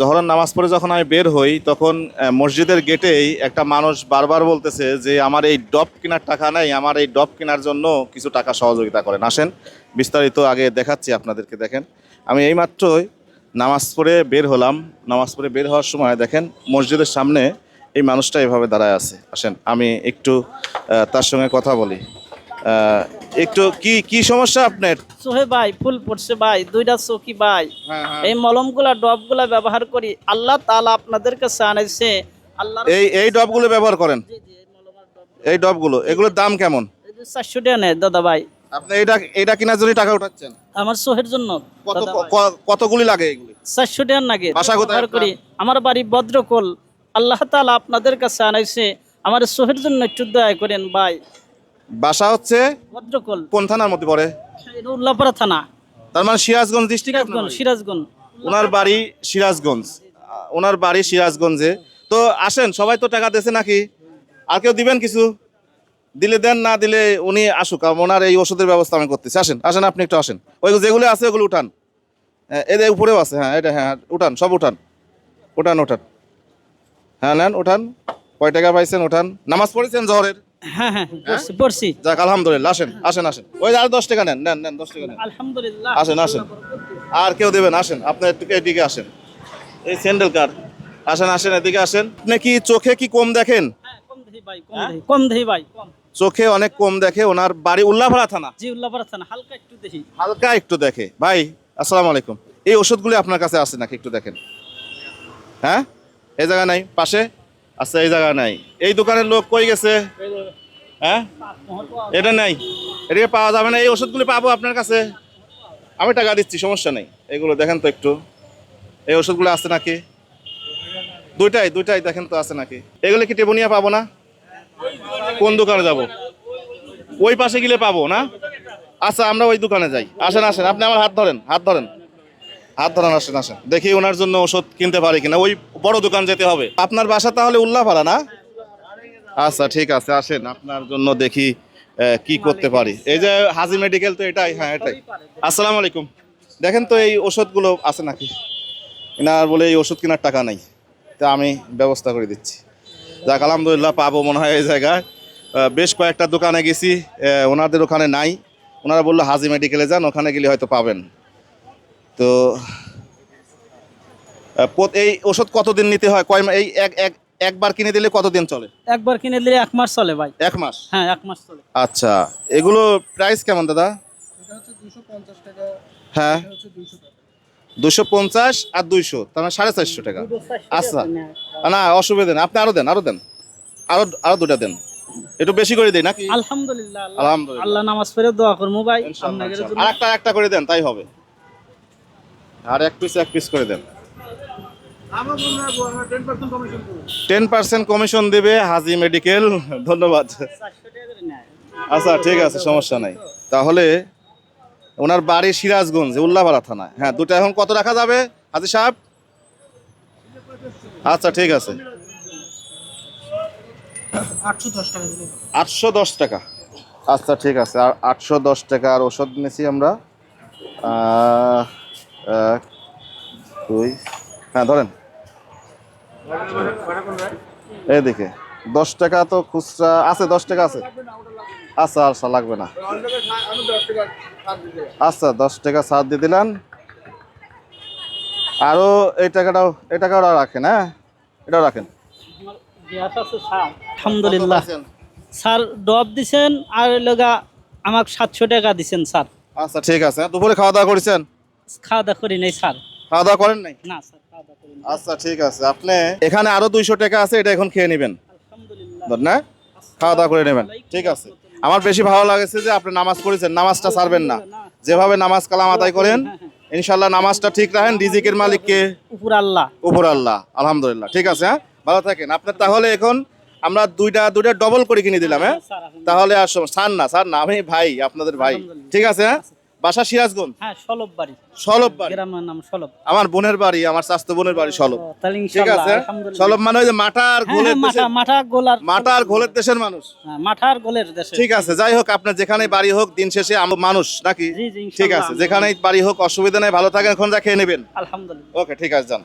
জহরের নামাজ পড়ে যখন আমি বের হই, তখন মসজিদের গেটেই একটা মানুষ বারবার বলতেছে যে, আমার এই ডব কেনার টাকা নেই, আমার এই ডব কেনার জন্য কিছু টাকা সহযোগিতা করেন। আসেন, বিস্তারিত আগে দেখাচ্ছি আপনাদেরকে, দেখেন। আমি এইমাত্রই নামাজ পড়ে বের হলাম। নামাজ পড়ে বের হওয়ার সময় দেখেন, মসজিদের সামনে এই মানুষটা এভাবে দাঁড়ায় আছে। আসেন, আমি একটু তার সঙ্গে কথা বলি। একটু কি কি সমস্যা আপনার? সোহে ভাই ফুল পড়ছে ভাই দুইটা চৌকি ভাই হ্যাঁ, এই মলমগুলা ডবগুলা ব্যবহার করি আল্লাহ তাআলা আপনাদের কাছে আনাইছে আল্লাহ এই এই ডবগুলো ব্যবহার করেন? এই ডব। এই ডবগুলো এগুলোর দাম কেমন? চারশো টাকা নেয় দাদা ভাই। আপনি এটা এটা কেনার জন্য টাকা উঠাচ্ছেন? আমার সোহের জন্য কত কতগুলি লাগে এগুলি? চারশো নাগে বাসা কোথায় করি। আমার বাড়ি ভদ্রকোল। আল্লাহ তাআলা আপনাদের কাছে আনাইছে আমার সোহের জন্য একটু দয়া করেন ভাই। বাসা হচ্ছে ভদ্রকোল। কোন থানার মধ্যে পড়ে? এটা উল্লাপাড়া থানা। তার মানে সিরাজগঞ্জ ডিস্ট্রিক্ট সিরাজগঞ্জ সিরাজগঞ্জ। ওনার বাড়ি সিরাজগঞ্জ। ওনার বাড়ি সিরাজগঞ্জে। তো আসেন সবাই তো টাকা দিয়েছে নাকি? আর কেউ দিবেন কিছু? দিলে দেন না দিলে উনি আসুক। ওনার এই ওষুধের ব্যবস্থা আমি করতেছি। আসেন আসেন আপনি একটু আসেন। ওই যেগুলো আছে ওগুলো উঠান। হ্যাঁ, এদের উপরেও আছে। হ্যাঁ এটা হ্যাঁ উঠান সব উঠান। উঠান উঠান। হ্যাঁ নেন উঠান। কয় টাকা পাইছেন উঠান। নামাজ পড়েছেন জহরের? হ্যাঁ হ্যাঁ পড়ছি পড়ছি যাক আলহামদুলিল্লাহ আসেন আসেন আসেন। ওই আর দশ টাকা নেন নেন নেন দশ টাকা নেন। আলহামদুলিল্লাহ। আসেন আসেন। আর কেউ দেবেন আসেন আপনার একটু এদিকে আসেন। এই স্যান্ডেল কার আসেন আসেন এদিকে আসেন। আপনি কি চোখে কি কম দেখেন? হ্যাঁ, কম দেহি ভাই কম কম চোখে অনেক কম দেখে ওনার বাড়ি উল্লাপাড়া থানা? জি উল্লাপাড়া থানা হালকা একটু দেহি হালকা একটু দেখে। ভাই আসসালামু আলাইকুম। এই ওষুধগুলি আপনার কাছে আছে নাকি একটু দেখেন? হ্যাঁ? এই জায়গা নাই পাশে? আচ্ছা এই জায়গা নাই। এই দোকানের লোক কই গেছে? হ্যাঁ? এটা নাই। এটা পাওয়া যাবে না। এই ওষুধগুলি পাবো আপনার কাছে। আমি টাকা দিচ্ছি, সমস্যা নেই। এগুলো দেখেন তো একটু। এই ওষুধগুলো আছে নাকি? দুইটাই দুইটাই দেখেন তো আছে নাকি। এগুলো কি টেবুনিয়া পাবো না? কোন দোকানে যাব? ওই পাশে গেলে পাবো না? আচ্ছা আমরা ওই দোকানে যাই। আসেন আসেন। আপনি আমার হাত ধরেন হাত ধরেন। হাত ধরেন, আসেন আসেন। দেখি ওনার জন্য ওষুধ কিনতে পারি কিনা। ওই বড় দোকান যেতে হবে। আপনার বাসা তাহলে উল্লাপাড়া না? আচ্ছা ঠিক আছে, আসেন, আপনার জন্য দেখি কি করতে পারি। এই যে হাজি মেডিকেল তো এটাই হ্যাঁ এটাই। আসসালামু আলাইকুম। দেখেন তো এই ওষুধগুলো আছে নাকি? এনার বলে এই ওষুধ কেনার টাকা নেই। তা আমি ব্যবস্থা করে দিচ্ছি। যাক, আলহামদুলিল্লাহ পাবো মনে হয় এই জায়গায়। বেশ কয়েকটা দোকানে গেছি ওনাদের ওখানে নাই। ওনারা বলল হাজি মেডিকেলে যান, ওখানে গেলে হয়তো পাবেন। তো এই ওষুধ কতদিন নিতে হয়? কয় এই এক এক একবার কিনে দিলে কতদিন চলে? একবার কিনে দিলে এক মাস চলে ভাই। এক মাস? হ্যাঁ এক মাস চলে। আচ্ছা এগুলো প্রাইস কেমন দাদা? হ্যাঁ। দুশো পঞ্চাশ আর দুইশো তার মানে সাড়ে চারশো টাকা। আচ্ছা। না অসুবিধা নেই। আপনি আরও দেন আরও দেন। আরও আরও দুটা দেন। একটু বেশি করে দিই নাকি? আলহামদুলিল্লাহ আল্লাহ- আলহামদুলিল্লাহ। আল্লাহ নামাজ পড়ে দোয়া করব ভাই। আর একটা একটা করে দেন তাই হবে। আর এক পিস এক পিস করে দেন। টেন পার্সেন্ট কমিশন দেবে হাজি মেডিকেল ধন্যবাদ। আচ্ছা ঠিক আছে সমস্যা নাই। তাহলে ওনার বাড়ি সিরাজগঞ্জ উল্লাপাড়া থানায়। হ্যাঁ দুটো এখন কত রাখা যাবে হাজি সাহেব? আচ্ছা ঠিক আছে। আটশো দশ টাকা আচ্ছা ঠিক আছে আর আটশো দশ টাকার ওষুধ নিয়েছি আমরা। এক দুই হ্যাঁ ধরেন। এদিকে দশ টাকা তো খুচরা আছে দশ টাকা আছে? আচ্ছা আচ্ছা লাগবে না। আচ্ছা দশ টাকা ছাড় দিয়ে দিলেন আরও এই টাকাটাও এই টাকাটা রাখেন হ্যাঁ? এটাও রাখেন। আলহামদুলিল্লাহ। স্যার ডব দিছেন আর লগা আমাকে সাতশো টাকা দিছেন স্যার। আচ্ছা ঠিক আছে। দুপুরে খাওয়া দাওয়া করেছেন? খাওয়া দাওয়া করি নাই স্যার। খাওয়া দাওয়া করেন নাই? না স্যার খাওয়া দাওয়া করি আচ্ছা ঠিক আছে। আপনি এখানে আরও দুইশো টাকা আছে এটা এখন খেয়ে নেবেন। আলহামদুলিল্লাহ। না? খাওয়া দাওয়া করে নেবেন। ঠিক আছে। আমার বেশি ভালো লাগেছে যে আপনি নামাজ পড়েছেন নামাজটা ছাড়বেন না। যেভাবে নামাজ কালাম আদায় করেন ইনশাল্লাহ নামাজটা ঠিক রাখেন। রিজিকের মালিককে। উপর আল্লাহ। উপর আল্লাহ। আলহামদুলিল্লাহ। ঠিক আছে হ্যাঁ? ভালো থাকেন। আপনার তাহলে এখন আমরা দুইটা দুইটা ডবল করে কিনে দিলাম হ্যাঁ? তাহলে আর স্যার না স্যার না আমি ভাই আপনাদের ভাই। ঠিক আছে হ্যাঁ? বাসা সিরাজগঞ্জ? হ্যাঁ সলব বাড়ি। সলব বাড়ি? গ্রামের নাম সলব। আমার বোনের বাড়ি আমার স্বাস্থ্য বোনের বাড়ি সলব। ঠিক আছে? সলব মানে ওই যে মাঠা আর গোলের হ্যাঁ, মাঠা দেশের মাঠা গোলার মাঠা আর ঘোলের দেশের মানুষ। হ্যাঁ, মাঠার গোলের দেশ ঠিক আছে যাই হোক আপনার যেখানে বাড়ি হোক দিন শেষে আমরা মানুষ নাকি? ঠিক আছে যেখানে যেখানেই বাড়ি হোক অসুবিধা নেই ভালো থাকেন এখন যা খেয়ে নেবেন। আলহামদুলিল্লাহ। ওকে ঠিক আছে যান।